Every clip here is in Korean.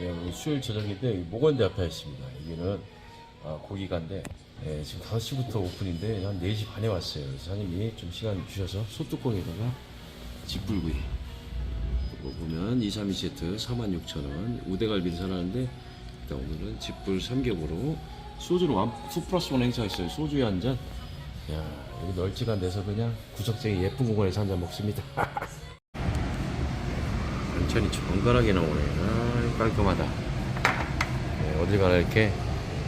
네, 수요일 저녁인데 목원대 앞에 있습니다. 여기는 아, 고기가인데 네, 지금 5시부터 오픈인데 한 4시 반에 왔어요. 사장님이 좀 시간 주셔서 소뚜껑에다가 집불구이 이거 보면 2, 3, 2 세트 46,000원 우대갈비를 사놨는데 일단 오늘은 집불 삼겹으로 소주로 완, 수 플러스 원 행사 있어요. 소주에 한 잔. 야 여기 널찍한 데서 그냥 구석쟁이 예쁜 공간에서 한 잔 먹습니다. 반찬이 정갈하게 나오네. 아, 깔끔하다. 네, 어딜 가나 이렇게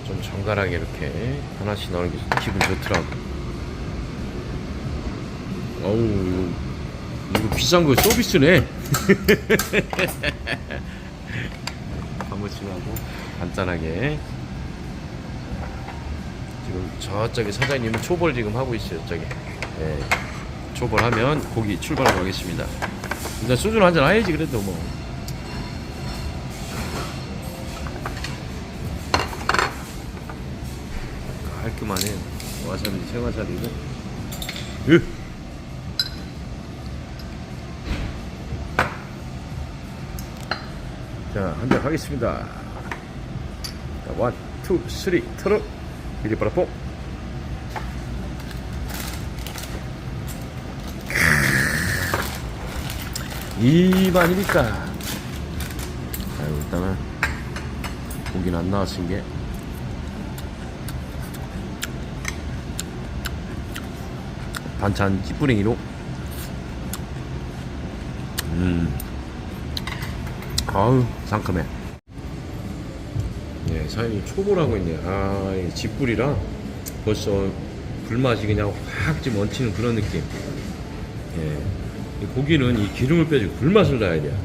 좀 정갈하게 이렇게 하나씩 나오는 게 기분 좋더라고. 어우, 이거, 비싼 거 서비스네. 가무침하고 간단하게. 지금 저쪽에 사장님은 초벌 지금 하고 있어요. 저기. 네, 초벌하면 고기 출발하고 하겠습니다. 일단 소주를 한잔 해야지 그래도 뭐. 깔끔하네. 와사비 생와사비고. 으. 자 한잔 하겠습니다. 자, 원, 투, 쓰리, 털어 이리 빨아 뽕 이만이니까? 아유 일단은 고기는 안 나왔은 게. 반찬 찌뿌링이로. 음. 아우 상큼해. 예 사장님 초보라고 있네. 아이 집불이라 벌써 불맛이 그냥 확좀 얹히는 그런 느낌. 예. 이 고기는 이 기름을 빼주고 불맛을 넣어야 돼요.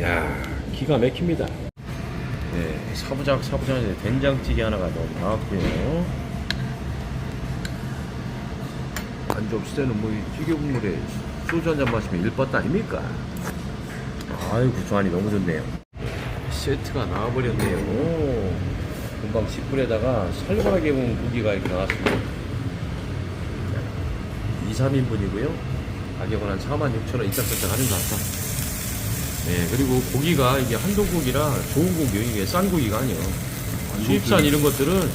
야 기가 막힙니다. 네, 사부작 사부작에 된장찌개 하나가 너무 나왔고요. 안주 없을 때는 뭐이 찌개 국물에 소주 한 잔 마시면 일뻗다 아닙니까? 아이고 조안이 너무 좋네요. 세트가 나와버렸네요. 오, 금방 10분에다가 살벌하게 구운 고기가 이렇게 나왔습니다. 2, 3인분이고요. 가격은 한 46,000원 이짝저짝 하는 것 같다. 네, 그리고 고기가 이게 한동고기라 좋은 고기요. 이게 싼 고기가 아니에요. 수입산 이런 것들은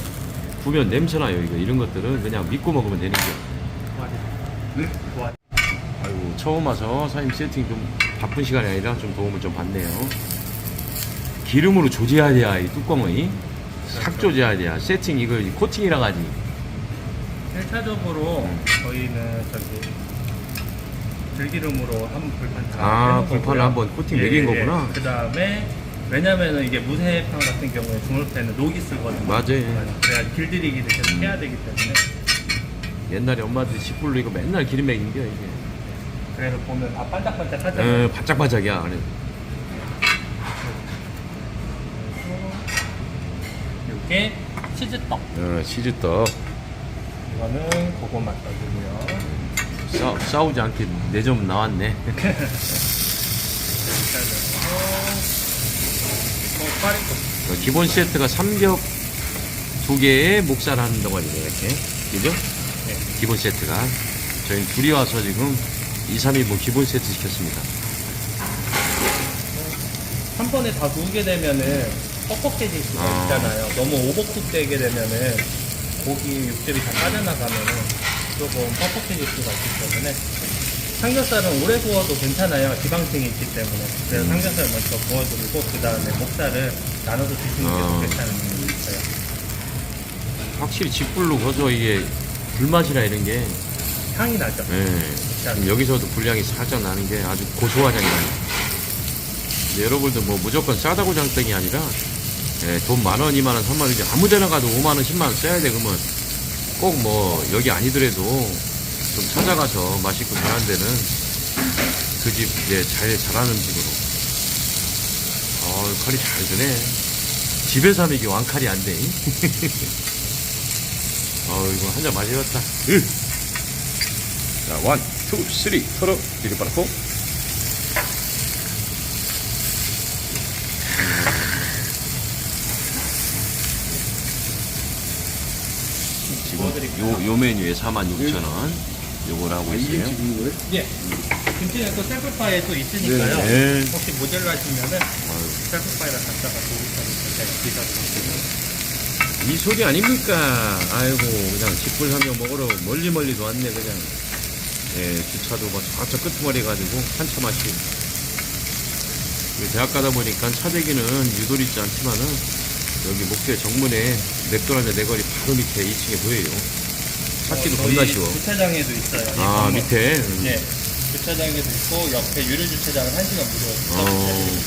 구면 냄새나요. 이거 이런 것들은 그냥 믿고 먹으면 되는 게. 아이고 처음 와서 사장님 세팅 좀 바쁜 시간이 아니라 좀 도움을 좀 받네요. 기름으로 조제해야 돼야 이 뚜껑의 싹 조제해야 돼야 세팅 이거 코팅이라 가지. 1차적으로 저희는 저기 들기름으로 한 불판 다 아, 해놓은 불판을 거고요. 한번 코팅 매긴 거구나. 그 다음에 왜냐면은 이게 무쇠판 같은 경우에 주물패는 녹이 쓰거든요. 맞아요. 그래야 길들이기를 계속 음. 해야 되기 때문에 옛날에 엄마들이 집불로 이거 맨날 기름 먹인 게 이게. 그래서 보면 다 반짝반짝 하잖아요. 에, 바짝바짝이야. 안에. 이게 치즈떡. 어, 치즈떡. 이거는 고구마 떡이고요. 싸, 싸우지 않게 내점 나왔네. 뭐. 어, 기본 세트가 삼겹 두 개에 목살 한 덩어리네, 이렇게. 그죠? 네. 기본 세트가. 저희는 둘이 와서 지금 2, 3인분 기본 세트 시켰습니다. 한 번에 다 구우게 되면은 뻑뻑해질 수가 아. 있잖아요. 너무 오버쿡 되게 되면은 고기 육즙이 다 빠져나가면은 조금 뻑뻑해질 수가 있기 때문에 삼겹살은 오래 구워도 괜찮아요. 지방층이 있기 때문에. 그래서 음. 삼겹살 먼저 구워드리고 그 다음에 목살을 나눠서 드시는 게 아. 더 괜찮은 경우도 있어요. 확실히 집불로 거서 이게 불맛이나 이런 게, 향이 나죠. 예. 지금 여기서도 불량이 살짝 나는 게 아주 고소한 향이 나요. 근데 여러분들 뭐 무조건 싸다고 장땡이 아니라 예, 돈 만 원, 이만 원, 삼만 원, 이제 아무 데나 가도 5만 원, 10만 원 써야 돼. 그러면 꼭 뭐 여기 아니더라도 좀 찾아가서 맛있고 잘하는 데는 그 집 이제 잘 잘하는 집으로. 어, 칼이 잘 드네. 집에서 하면 이게 왕칼이 안 돼. 어, 이거 한 잔 마셔야겠다. 으. 자, 원, 투, 쓰리, 털어, 이리 빨았고. 지금 요, 요 메뉴에 46,000원. 요걸 하고 아, 있어요. 예. 김치는 또 셀프파에 또 있으니까요. 네. 혹시 모자라시면은 아유, 셀프파에다 갖다가 이 소리 아닙니까? 아이고 그냥 집불 사면 먹으러 멀리 멀리도 왔네 그냥. 예, 주차도 뭐 저쪽 끝머리 가지고 한참 마시고. 대학 가다 보니까 차대기는 유도리 있지 않지만은 여기 목대 정문에 맥도날드 내거리 바로 밑에 2층에 보여요. 찾기도 겁나 쉬워. 주차장에도 있어요. 이 아 건물. 밑에. 음. 예. 주차장에도 있고 옆에 유료 주차장은 1시간 무료. 어.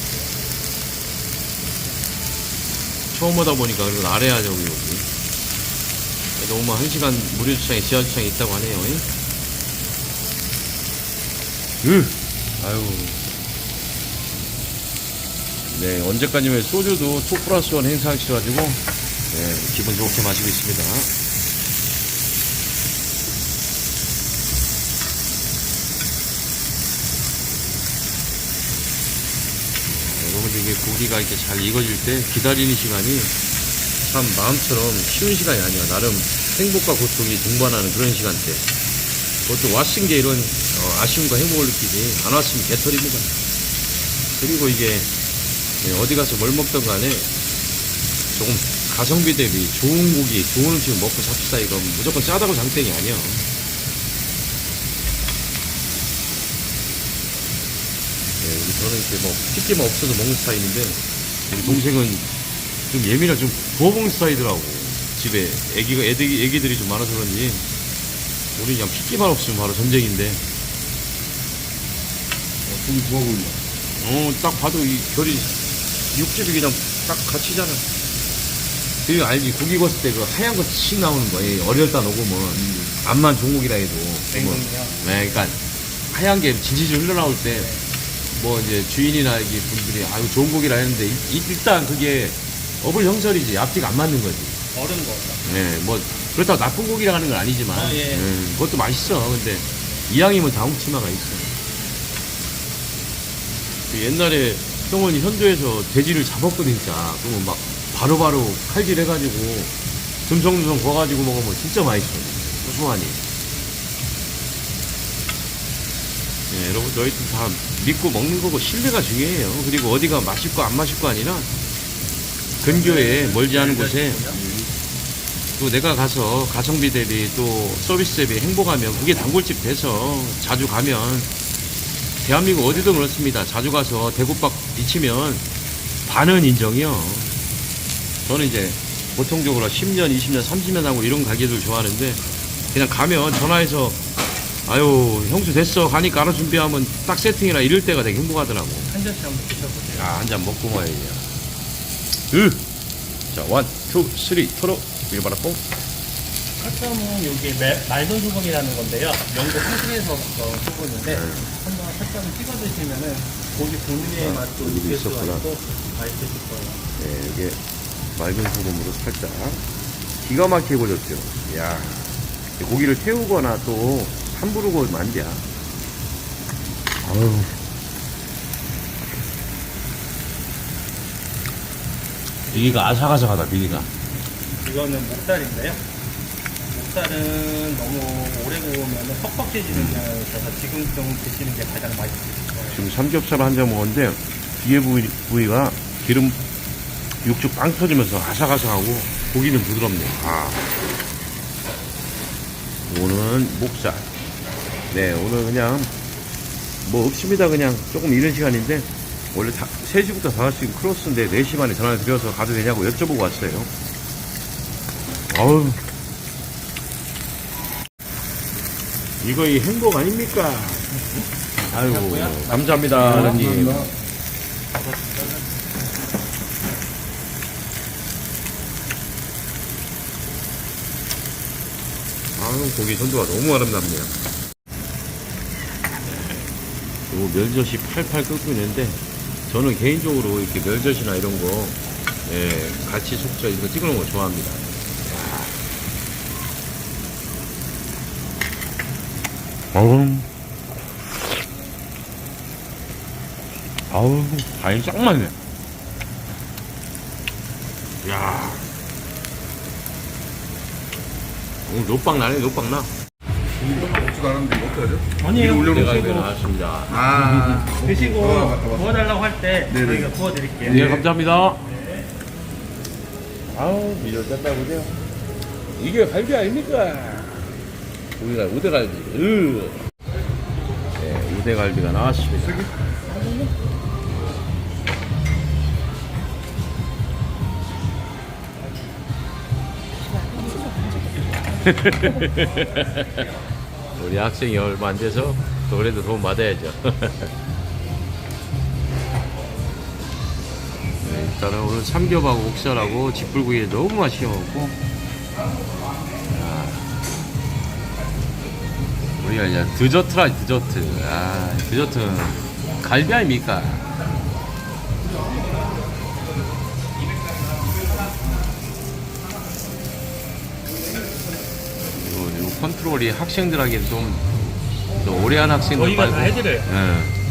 처음 오다 보니까 그리고 아래야 저기 여기. 그래도 오면 한 시간 무료 주차장에 지하 주차장이 있다고 하네요. 잉? 으, 아유. 네, 언제까지면 소주도 2 플러스 1 행사하셔가지고, 네, 기분 좋게 마시고 있습니다. 여러분들 이게 고기가 이렇게 잘 익어질 때 기다리는 시간이 참 마음처럼 쉬운 시간이 아니야. 나름 행복과 고통이 동반하는 그런 시간대. 그것도 왔은 게 이런 어, 아쉬움과 행복을 느끼지 안 왔으면 개털입니다. 그리고 이게 예, 어디 가서 뭘 먹던 간에 조금 가성비 대비 좋은 고기, 좋은 음식 먹고 삽시다 이거 무조건 짜다고 장땡이 아니야. 예, 우리 저는 이렇게 뭐 핏기만 없어서 먹는 스타일인데 우리 동생은 좀 예민한 좀 부어먹는 스타일이더라고. 집에 애기가 애들이 애기들이 좀 많아서 그런지 우리 그냥 핏기만 없으면 바로 전쟁인데 어, 고기 좋아 보인다. 어, 딱 봐도 이 결이 육즙이 그냥 딱 갇히잖아. 그리고 알지 고기 구웠을 때 그 하얀 거 씩 나오는 거야. 이 어렸다 녹으면 암만 종국이라 해도 뭐, 냉동이요. 네, 그러니까 하얀 게 질질 흘러나올 때 뭐 이제 주인이나 이게 분들이 아유 좋은 고기라 했는데 이- 일단 그게 어불 형설이지 앞뒤가 안 맞는 거지. 얼은 거죠. 네, 뭐 그렇다고 나쁜 고기라 하는 건 아니지만 아, 예. 음, 그것도 맛있어. 근데 이왕이면 다홍치마가 있어. 그 옛날에 형은 현도에서 돼지를 잡았거든 진짜. 그러면 막 바로바로 칼질 해가지고 듬성듬성 구워가지고 먹으면 진짜 맛있어. 고소하니. 예, 여러분 저희도 다 믿고 먹는 거고 신뢰가 중요해요. 그리고 어디가 맛있고 안 맛있고 아니라 근교에 멀지 않은 곳에 또 내가 가서 가성비 대비 또 서비스 대비 행복하면 그게 단골집 돼서 자주 가면 대한민국 어디도 그렇습니다. 자주 가서 대국밥 미치면 반은 인정이요. 저는 이제 보통적으로 10년, 20년, 30년 하고 이런 가게들 좋아하는데 그냥 가면 전화해서 아유 형수 됐어 가니까 알아 준비하면 딱 세팅이라 이럴 때가 되게 행복하더라고. 한 잔씩 한번 드셔보세요. 야, 한잔 먹고 가야지. 으! 자, 원, 투, 쓰리, 토로. 봐라, 뽕. 사점은 여기 매- 맑은 소금이라는 건데요. 영국 화실에서 소금인데 네. 한번 사점을 찍어 드시면은 고기 본연의 맛도 여기도 느낄 수가. 있고 맛있으실 거예요. 네, 이게 맑은 소금으로 살짝 기가 막히게 구워졌죠. 야 고기를 태우거나 또 함부로 구우면 안 돼. 아유. 여기가 아삭아삭하다, 비기가. 이거는 목살인데요. 목살은 너무 오래 구우면 퍽퍽해지는 경향이 있어서 지금 좀 드시는 게 가장 거예요. 지금 삼겹살 한 점 먹었는데 뒤에 부위, 부위가 기름 육즙 빵 터지면서 아삭아삭하고 고기는 부드럽네요. 아. 오늘은 목살. 네, 오늘 그냥 뭐 없습니다. 그냥 조금 이른 시간인데 원래 다, 3시부터 5시 크로스인데 4시 반에 전화 드려서 가도 되냐고 여쭤보고 왔어요. 아우. 이거 이 행복 아닙니까? 아유, 감사합니다. 감사합니다. 고기 선도가 너무 아름답네요. 요 멸젓이 팔팔 끓고 있는데, 저는 개인적으로 이렇게 멸젓이나 이런 거, 예, 같이 속젓 이런 거 찍어 놓은 거 좋아합니다. 아우, 아우, 간이 짱 맞네. 야 오늘 노빵 나네, 노빵 나. 이거? 아니에요. 올려놓고. 드시고, 나왔습니다. 아. 드시고 어, 맞다, 맞다. 구워달라고 할 때 네네. 저희가 구워드릴게요. 네, 감사합니다. 아우, 미련 짠다 보세요. 이게 갈비 아닙니까? 우리가 우대갈비. 으. 네, 우대갈비가 나왔습니다. 우리 학생이 얼마 안 돼서 또 그래도 돈 받아야죠. 네, 일단은 오늘 삼겹하고 옥살하고 집불구이 너무 맛있어갖고. 아, 우리가 이제 디저트라 디저트. 아 디저트는 갈비 아닙니까 요 컨트롤이 학생들에게 좀, 좀 오래 한 학생들 저희가 다 말고 해드려요. 예.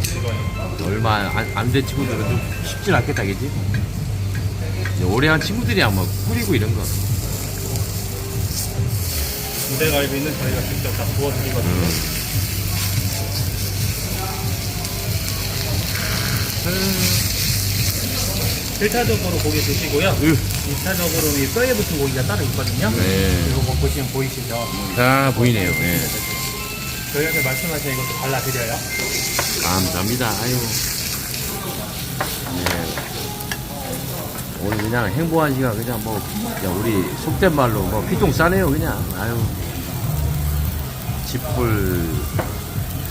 얼마 안, 안된 친구들은 좀 쉽진 않겠다, 그지? 이제 오래 한 친구들이 아마 뿌리고 이런 거. 우대갈비는 저희가 직접 다 구워드리거든요. 일차적으로 고기 드시고요. 으. 2차적으로는 이 뼈에 붙은 고기가 따로 있거든요. 네. 이거 뭐 보시면 보이시죠? 다 보이네요. 예. 저희한테 말씀하신 이것도 발라드려요. 감사합니다. 아유. 네. 오늘 그냥 행복한 시간 그냥 뭐 그냥 우리 속된 말로 뭐 피똥 싸네요 그냥 아유 집불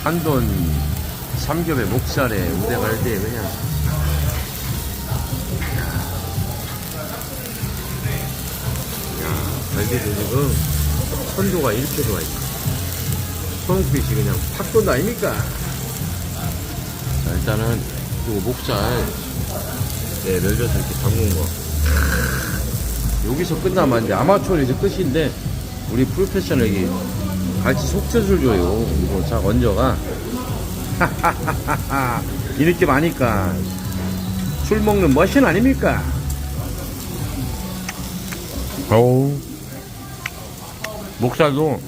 한돈 삼겹에 목살에 우대 갈비에 그냥 야 갈비도 지금 선도가 이렇게 좋아 있어 소홍빛이 그냥 팍 돈다 아닙니까? 자, 일단은 요 목살. 네 멸젓을 이렇게 담근 거. 여기서 끝나면 이제 아마추어는 이제 끝인데 우리 프로페셔널이 같이 속젓을 줘요. 이거 자 얹어가. 이 느낌 아니까. 술 먹는 머신 아닙니까? 어우 목살도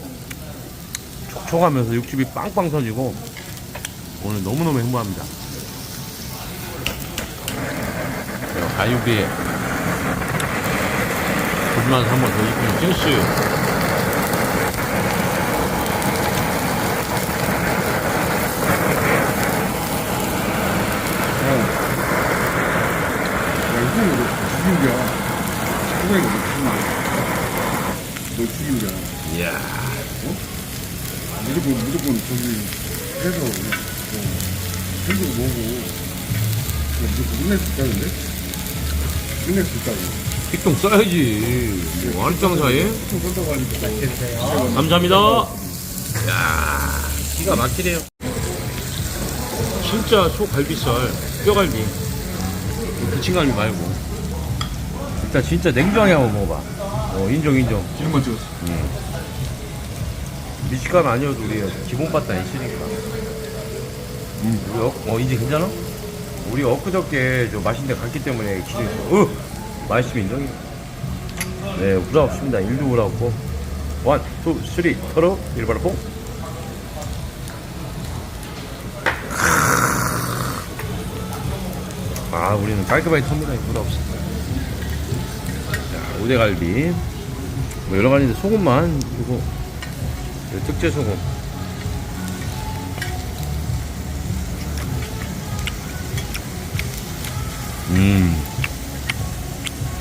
촉촉하면서 육즙이 빵빵 터지고 오늘 너무너무 행복합니다. 자, 가유비에 고기만 한번 더 익히면. 야, 이거. 호박이가 너 죽인 거야. 너 죽인거야. 이야. 무조건, 무조건 저기 해서 그냥, 뭐, 힘들고 뭐고. 그냥 무조건 끝낼 수 있다는데? 끝낼 수 있다고. 픽동 써야지. 뭐 한장 사이에? 또 쏜다고 하니까. 감사합니다. 야 기가 막히네요. 진짜 소갈비살, 뼈갈비. 부침갈비 말고. 일단 진짜 냉정하게 한번 먹어봐. 어, 인정, 인정. 지금만 찍었어. 미식감 아니어도 우리 기본 바탕 있으니까. 어, 어, 이제 괜찮아? 우리 엊그저께 저 맛있는 데 갔기 때문에 기대했어. 어! 맛있으면 인정이야. 네, 부담 없습니다. 일도 부담 없고. 원, 투, 쓰리, 털어, 일바로 뽕. 아, 우리는 깔끔하게 텁니다. 부담 없어. 자, 우대갈비. 뭐 여러 가지인데 소금만 주고. 이 특제 소금. 음.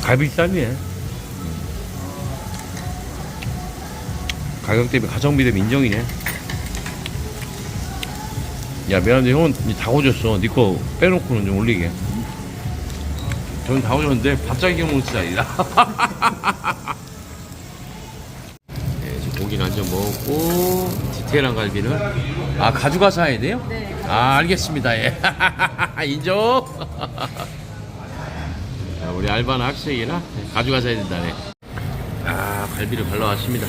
갈비쌈이네. 가격 대비 가성비 대비 인정이네. 야 미안한데 형은 이제 다 오졌어. 니거 빼놓고는 좀 올리게. 저는 다 오졌는데 밥자기 스타일이라. 네, 지금 고기는 한점 먹었고 디테일한 갈비는 아 가져가서 해야 돼요? 네. 아 알겠습니다. 예. 인정. 자, 우리 알바는 학생이라 가져가서 해야 된다네. 아 갈비를 발라왔습니다.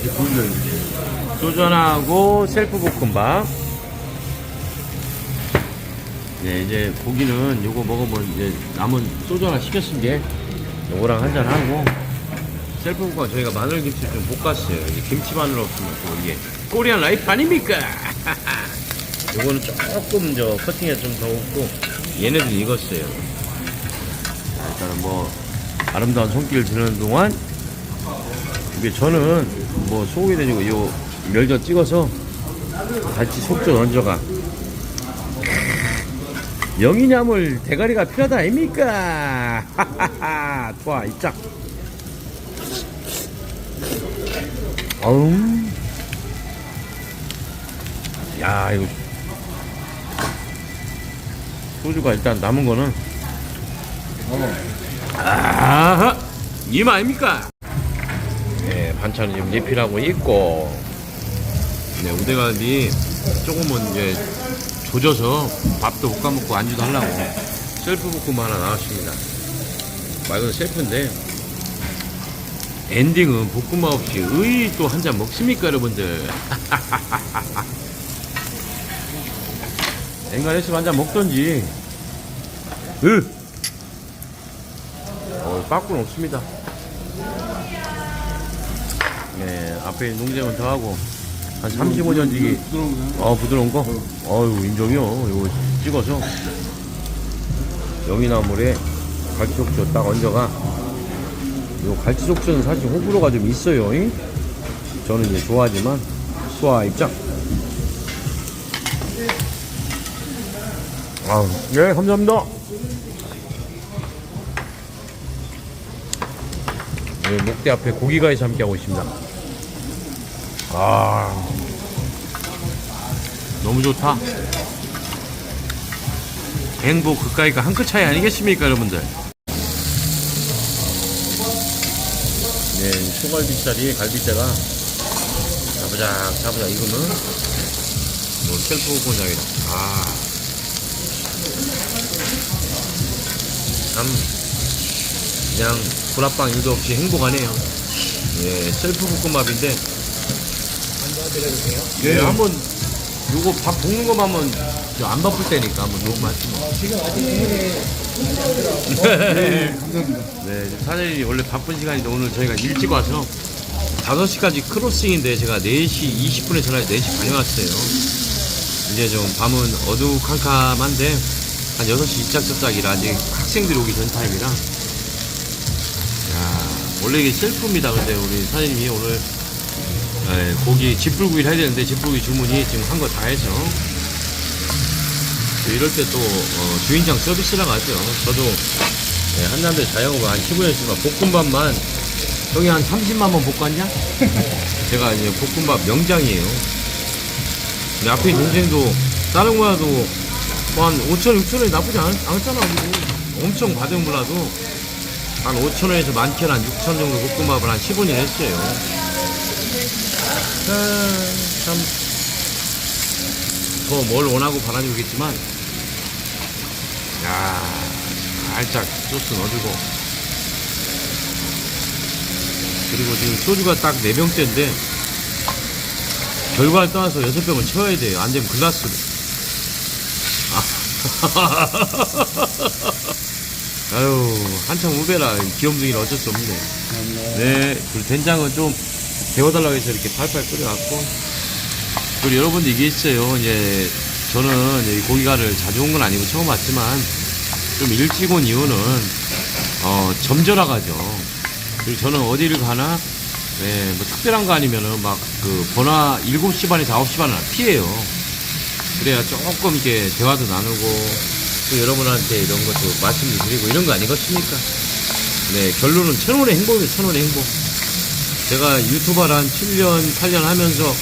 이제 보이는 하나하고 셀프 볶음밥. 네 이제 고기는 요거 먹으면 이제 남은 소주 하나 시켰은 게 요거랑 한잔 하고 셀프 볶음밥 저희가 마늘 김치 좀 볶았어요. 이게 김치 마늘 없으면 또 이게 코리안 라이프 아닙니까? 요거는 조금 저 커팅이 좀더 없고 얘네들은 익었어요. 자, 일단은 뭐 아름다운 손길을 드는 동안 이게 저는 뭐 소고기 되고 요 멸젓 찍어서 같이 속젓 얹어가 영이냐물 대가리가 필요하다 아닙니까? 하하하 좋아 입장 어우 야 이거 소주가 일단 남은 거는 어. 아하 님 아닙니까? 네 반찬은 지금 리필하고 있고. 네 우대갈비 조금은 이제 조져서 밥도 볶아 먹고 안주도 하려고 셀프 볶음 하나 나왔습니다. 말 그대로 셀프인데 엔딩은 볶음밥 없이 의 또 한 잔 먹습니까 여러분들? 엔간했으면 한 잔 먹던지. 으 어, 빠꾸는 없습니다 네 앞에 농장은 더 하고 한 35전지기 부드러운 거. 어 부드러운 거? 어유 인정이요 이거 찍어서 영이나물에 갈치속젓 딱 얹어가 요 갈치속젓은 사실 호불호가 좀 있어요 잉? 저는 이제 좋아하지만 수아 입장 아우 네 감사합니다 목대 앞에 고기가에서 함께하고 있습니다 아 너무 좋다. 행복 그까이가 한 끗 차이 아니겠습니까, 여러분들? 네, 소갈비살이 갈비대가 자부작 자부작 익으면 뭐 셀프 곤장이다. 아, 참 그냥 불합방 일도 없이 행복하네요. 예, 셀프 볶음밥인데 예, 한번 요거 밥 볶는 것만 한번 저안 바쁠 때니까 한번 요거 말씀. 지금 아직 네, 감사합니다. 네, 사장님이 원래 바쁜 시간인데 오늘 저희가 일찍 와서 5시까지 크로싱인데 제가 4시 20분에 전화해서 4시 반에 왔어요. 이제 좀 밤은 어두컴컴한데 한 6시 입작접작이라 아직 학생들이 오기 전 타임이라 야, 원래 이게 셀프입니다. 근데 우리 사장님이 오늘 네, 고기 집불구이를 해야 되는데 집불구이 주문이 지금 한 거 다 해서 또 이럴 때 또 주인장 서비스랑 하죠. 저도 네, 한남대 자영업을 한 15년 했지만 볶음밥만 형이 한 30만 번 볶았냐? 제가 이제 볶음밥 명장이에요. 근데 앞에 동생도 다른 거라도 뭐한 5천, 6천 원이 나쁘지 않, 않았잖아. 그리고 엄청 받은 몰라도 한 5천 원에서 많게는 한 6천 정도 볶음밥을 한 15년 했어요. 아, 참, 더 뭘 원하고 바라는 거겠지만, 야 살짝 소스 넣어주고. 그리고 지금 소주가 딱 4병째인데, 결과를 떠나서 6병을 채워야 돼요. 안 되면 글라스로. 아. 아유, 한참 후배라 귀염둥이라 어쩔 수 없네. 네, 그리고 된장은 좀 데워달라고 해서 이렇게 팔팔 끓여갖고. 그리고 여러분들 이게 있어요. 이제 저는 이 고기가를 자주 온 건 아니고 처음 왔지만 좀 일찍 온 이유는 어, 점저라 가죠. 그리고 저는 어디를 가나 네, 뭐 특별한 거 아니면은 막 그 번화 7시 반에서 9시 반을 피해요. 그래야 조금 이렇게 대화도 나누고 또 여러분한테 이런 것도 말씀도 드리고 이런 거 아니겠습니까? 네, 결론은 천원의 행복이에요, 천원의 행복. 제가 유튜버를 한 7년, 8년 하면서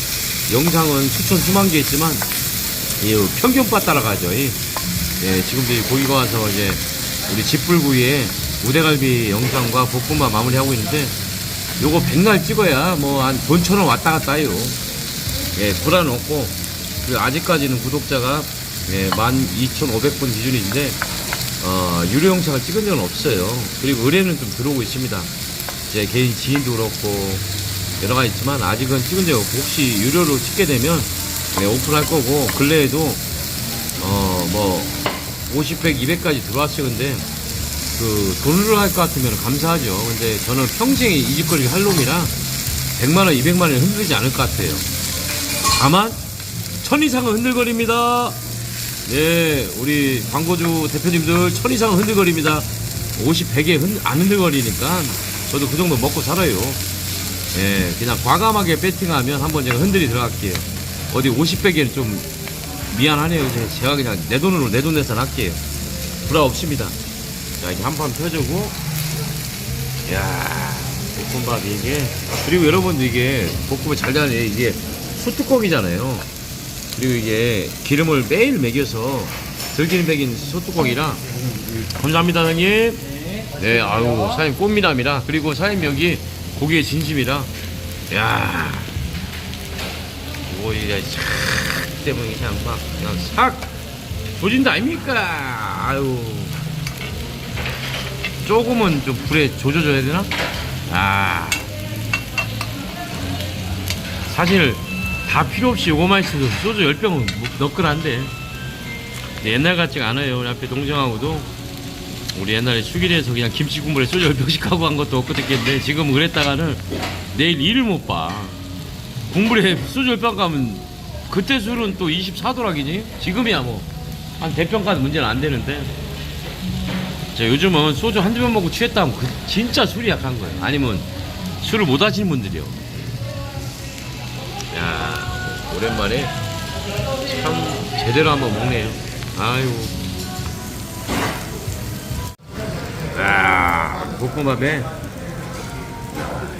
영상은 수천, 수만 개 있지만, 이 평균바 따라가죠. 이. 예, 지금도 이 고기가 와서 이제 우리 집불구이에 우대갈비 영상과 볶음밥 마무리하고 있는데, 요거 백날 찍어야 뭐 한돈천원 왔다 갔다 해요. 예, 불안 없고, 그리고 아직까지는 구독자가 예, 12,500분 기준인데, 어, 유료 영상을 찍은 적은 없어요. 그리고 의뢰는 좀 들어오고 있습니다. 제 개인 지인도 그렇고, 여러 가지 있지만, 아직은 찍은 적이 없고, 혹시 유료로 찍게 되면, 네, 오픈할 거고, 근래에도, 어, 뭐, 50, 100, 200까지 들어왔어요. 근데, 그, 돈으로 할 것 같으면 감사하죠. 근데 저는 평생에 이 짓거리를 할 놈이라, 100만 원, 200만원 흔들리지 않을 것 같아요. 다만 천 이상은 흔들거립니다. 네, 우리 광고주 대표님들 천 이상은 흔들거립니다. 50, 100에 흔, 안 흔들거리니까 저도 그 정도 먹고 살아요. 예, 그냥 과감하게 배팅하면 한번 제가 흔들이 들어갈게요. 어디 50, 100에는 좀 미안하네요. 제가 그냥 내 돈으로 내 돈 내산 할게요. 불화 없습니다. 자, 이렇게 한 판 펴주고, 이야, 볶음밥 이게. 그리고 여러분들 이게 볶음이 잘게 이게 소뚜껑이잖아요. 그리고 이게 기름을 매일 먹여서 들기름 먹인 소뚜껑이라. 감사합니다, 사장님. 네, 아유, 사장님 꽃미남이라. 그리고 사장님 여기 고기의 진심이라. 야 이거 이제 싹 때문에 그냥 막 그냥 싹 조진다 아닙니까? 아유. 조금은 좀 불에 조져줘야 되나? 아. 사실 다 필요 없이 요거만 있어도 소주 10병은 너끈한데 옛날 같지가 않아요. 우리 앞에 동생하고도 우리 옛날에 수길에서 그냥 김치 국물에 소주 10병씩 하고 한 것도 엊그저께인데 지금 그랬다가는 내일 일을 못 봐. 국물에 소주 10병 가면 그때 술은 또 24도락이지? 지금이야 뭐. 한 대평가는 문제는 안 되는데. 자, 요즘은 소주 한두 병 먹고 취했다 하면 그 진짜 술이 약한 거예요. 아니면 술을 못 하시는 분들이요. 야, 오랜만에 참 제대로 한번 먹네요. 아유. 야, 볶음밥에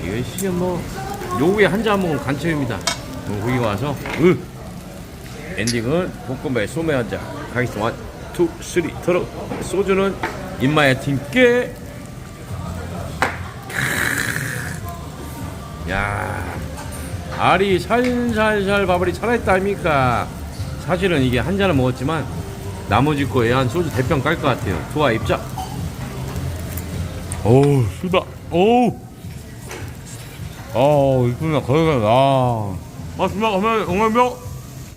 이거 진짜 뭐 요구에 한 잔 먹으면 간첩입니다. 뭐 거기 와서 으 엔딩은 볶음밥에 소매 한 잔. 가겠습니다. 원, 투, 쓰리, 들어. 소주는 입마에 팀께. 야, 알이 살살살 밥알이 살아있다 아닙니까? 사실은 이게 한 잔을 먹었지만 나머지 거에 한 소주 대병 깔 것 같아요. 좋아 입자. 어우, 술다. 어우. 어우, 이쁘다. 거기가, 아. 맞습니다. 어머니, 어머니,